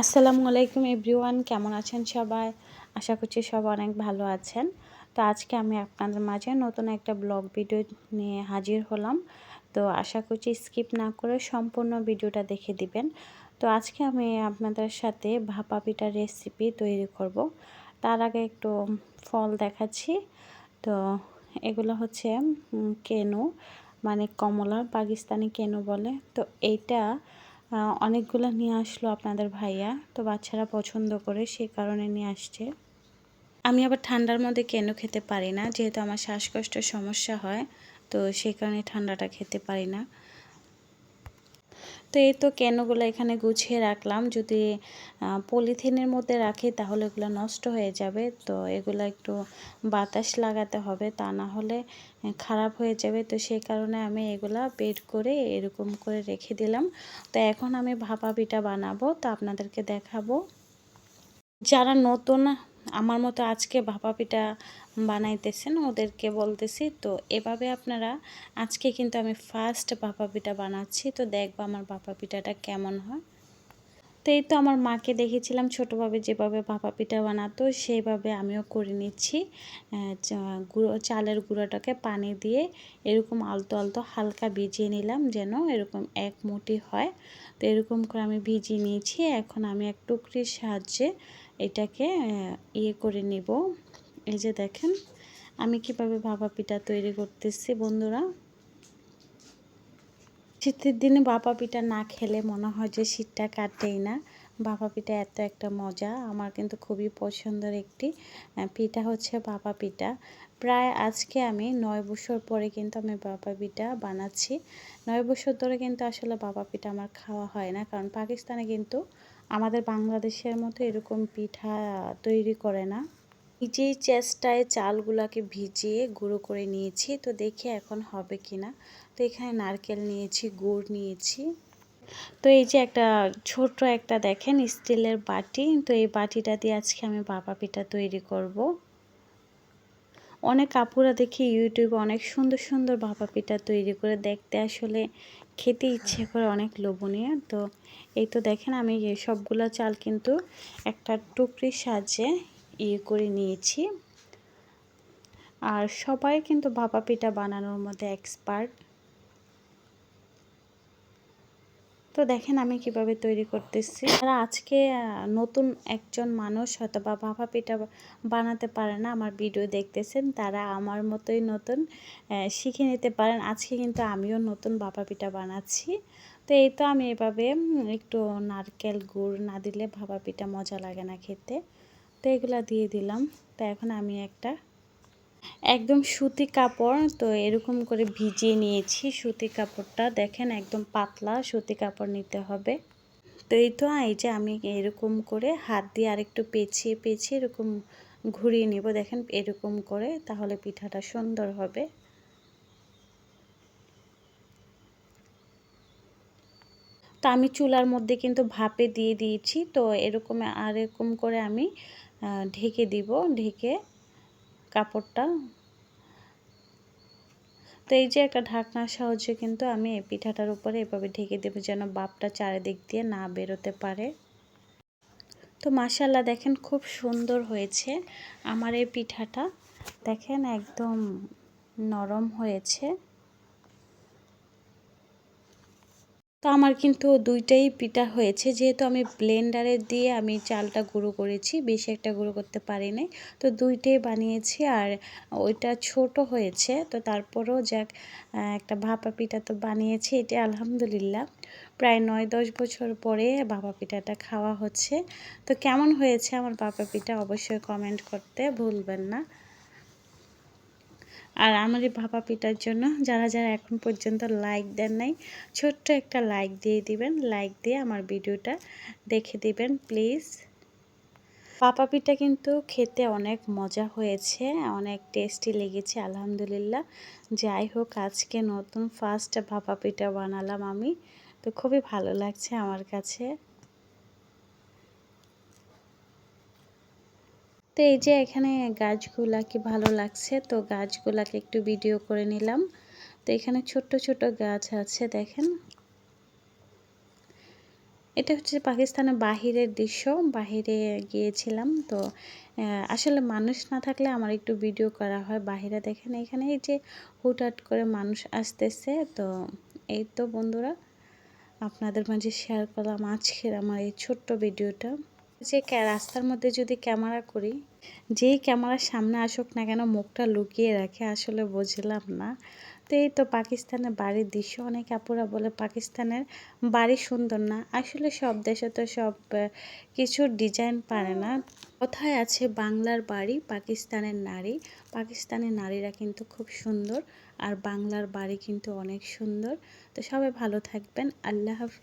আসসালামু আলাইকুম এভরিওয়ান, কেমন আছেন সবাই? আশা করছি সব অনেক ভালো আছেন। তো আজকে আমি আপনাদের মাঝে নতুন একটা ব্লগ ভিডিও নিয়ে হাজির হলাম। তো আশা করছি স্কিপ না করে সম্পূর্ণ ভিডিওটা দেখে দিবেন। তো আজকে আমি আপনাদের সাথে ভাপা পিঠার রেসিপি তৈরি করব। তার আগে একটু ফল দেখাচ্ছি। তো এগুলো হচ্ছে কেনু মানে কমলা, পাকিস্তানি কেনু বলে। তো এইটা অনেকগুলো নিয়ে আসলো আপনাদের ভাইয়া, তো বাচ্চারা পছন্দ করে সে কারণে নিয়ে আসছে। আমি আবার ঠান্ডার মধ্যে কেন খেতে পারি না? যেহেতু আমার শ্বাসকষ্টের সমস্যা হয়, তো সে কারণে ঠান্ডাটা খেতে পারি না। তো এই তো কেনগুলো এখানে গুছিয়ে রাখলাম। যদি পলিথিনের মধ্যে রাখি তাহলে এগুলো নষ্ট হয়ে যাবে। তো এগুলো একটু বাতাস লাগাতে হবে, তা না হলে খারাপ হয়ে যাবে। তো সেই কারণে আমি এগুলা বের করে এরকম করে রেখে দিলাম। তো এখন আমি ভাপা পিঠা বানাবো, তো আপনাদেরকে দেখাবো। যারা নতুন আমার মতো আজকে ভাপা পিঠা বানাইতেছেন, ওদেরকে বলতেছি, তো এভাবে আপনারা আজকে কিন্তু আমি ফার্স্ট ভাপা পিঠা বানাচ্ছি, তো দেখব আমার ভাপা পিঠাটা কেমন হয়। তো এই তো আমার মাকে দেখেছিলাম, ছোটোভাবে যেভাবে ভাপা পিঠা বানাতো, সেইভাবে আমিও করে নিচ্ছি। গুঁড়ো, চালের গুঁড়োটাকে পানি দিয়ে এরকম আলতো আলতো হালকা ভিজিয়ে নিলাম যেন এরকম এক মুঠি হয়। তো এরকম করে আমি ভিজিয়ে নিয়েছি, এখন আমি এক টুকরির সাহায্যে এটাকে ইয়ে করে নেব। এই যে দেখেন, আমি কীভাবে ভাপা পিঠা তৈরি করতেছি বন্ধুরা। শীতের দিনে বাপা পিঠা না খেলে মনে হয় যে শীতটা কাটেই না। বাপা পিঠা এত একটা মজা। আমার কিন্তু খুবই পছন্দের একটি পিঠা হচ্ছে বাপা পিঠা। প্রায় আজকে আমি নয় বছর পরে কিন্তু আমি বাপা পিঠা বানাচ্ছি। নয় বছর ধরে কিন্তু আসলে বাপা পিঠা আমার খাওয়া হয় না, কারণ পাকিস্তানে কিন্তু আমাদের বাংলাদেশের মতো এরকম পিঠা তৈরি করে না। নিজেই চেষ্টায় চালগুলাকে ভিজিয়ে গুঁড়ো করে নিয়েছি, তো দেখি এখন হবে কি না তো এখানে নারকেল নিয়েছি, গুড় নিয়েছি। তো এই যে একটা ছোট একটা দেখেন স্টিলের বাটি, তো এই বাটিটা দিয়ে আজকে আমি বাবা পিঠা তৈরি করব। অনেক কাপুরা দেখি ইউটিউবে অনেক সুন্দর সুন্দর বাবা পিঠা তৈরি করে দেখতে আসলে খেতে ইচ্ছে করে অনেক লোভনীয়। তো এই তো দেখেন আমি সবগুলো চাল কিন্তু একটা টুকরির সাহায্যে ইয়ে করে নিয়েছি। আর সবাই কিন্তু ভাপা পিঠা বানানোর মধ্যে এক্সপার্ট তো দেখেন আমি কীভাবে তৈরি করতেছি। তারা আজকে নতুন একজন মানুষ হয়তো বা ভাপা পিঠা বানাতে পারে না, আমার ভিডিও দেখতেছেন। তারা আমার মতোই নতুন শিখে নিতে পারেন। আজকে কিন্তু আমিও নতুন ভাপা পিঠা বানাচ্ছি। তো এই তো আমি এভাবে একটু নারকেল গুড় না দিলে ভাপা পিঠা মজা লাগে না খেতে। তো এগুলো দিয়ে দিলাম। তো এখন আমি একটা একদম সুতি কাপড়, তো এরকম করে ভিজিয়ে নিয়েছি। সুতি কাপড়টা দেখেন একদম পাতলা, সুতি কাপড় নিতে হবে। তো এই তো, এই যে আমি এরকম করে হাত দিয়ে আরেকটু পেঁচিয়ে পেঁচিয়ে এরকম ঘুরিয়ে নিব। দেখেন এরকম করে, তাহলে পিঠাটা সুন্দর হবে। তো আমি চুলার মধ্যে কিন্তু ভাপে দিয়ে দিয়েছি, তো এরকম আর এরকম করে আমি ঢেকে দিব। ঢেকে কাপড়টা। তো এই যে একটা ঢাকনার সাহায্যে কিন্তু আমি এই পিঠাটার উপরে এভাবে ঢেকে দেবো যেন বাপটা চারিদিক দিয়ে না বেরোতে পারে। তো মাসাল্লাহ দেখেন খুব সুন্দর হয়েছে আমার এই পিঠাটা। দেখেন একদম নরম হয়েছে। তো আমার কিন্তু দুইটাই পিঠা হয়েছে। যেহেতু আমি ব্লেন্ডারে দিয়ে আমি চালটা গুঁড়ো করেছি, বেশি একটা গুঁড়ো করতে পারি নাই তো দুইটাই বানিয়েছি আর ওইটা ছোট হয়েছে। তো তারপরেও যাক একটা ভাপা পিঠা তো বানিয়েছি, এটা আলহামদুলিল্লাহ। প্রায় নয় দশ বছর পরে ভাপা পিঠাটা খাওয়া হচ্ছে। তো কেমন হয়েছে আমার ভাপা পিঠা অবশ্যই কমেন্ট করতে ভুলবেন না। আর আমার এই ভাপা পিঠার জন্য যারা যারা এখন পর্যন্ত লাইক দেন নাই, ছোট্ট একটা লাইক দিয়ে দিবেন। লাইক দিয়ে আমার ভিডিওটা দেখে দিবেন প্লিজ পাপা পিঠা কিন্তু খেতে অনেক মজা হয়েছে, অনেক টেস্টি লেগেছে, আলহামদুলিল্লাহ। যাই হোক, আজকে নতুন ফার্স্ট ভাপা পিঠা বানালাম আমি। তো খুবই ভালো লাগছে আমার কাছে। তো এই যে এখানে গাছগুলাকে ভালো লাগছে, তো গাছগুলাকে একটু ভিডিও করে নিলাম। তো এখানে ছোট্ট ছোট গাছ আছে, দেখেন। এটা হচ্ছে পাকিস্তানের বাহিরের দৃশ্য, বাহিরে গিয়েছিলাম। তো আসলে মানুষ না থাকলে আমার একটু ভিডিও করা হয় বাহিরে। দেখেন, এখানে এই যে হুটহাট করে মানুষ আসতেছে, তো এই তো বন্ধুরা, আপনাদের মাঝে শেয়ার করলাম আজকের আমার এই ছোট্ট ভিডিওটা যে রাস্তার মধ্যে যদি ক্যামেরা করি, যেই ক্যামেরার সামনে আসুক না কেন মুখটা লুকিয়ে রাখে, আসলে বুঝলাম না। তো এই তো পাকিস্তানের বাড়ির দৃশ্য, অনেক আপুরা বলে পাকিস্তানের বাড়ি সুন্দর না। আসলে সব দেশে তো সব কিছুর ডিজাইন পারে না। কোথায় আছে বাংলার বাড়ি? পাকিস্তানের নারী। পাকিস্তানের নারীরা কিন্তু খুব সুন্দর, আর বাংলার বাড়ি কিন্তু অনেক সুন্দর। তো সবাই ভালো থাকবেন। আল্লাহ হাফিজ।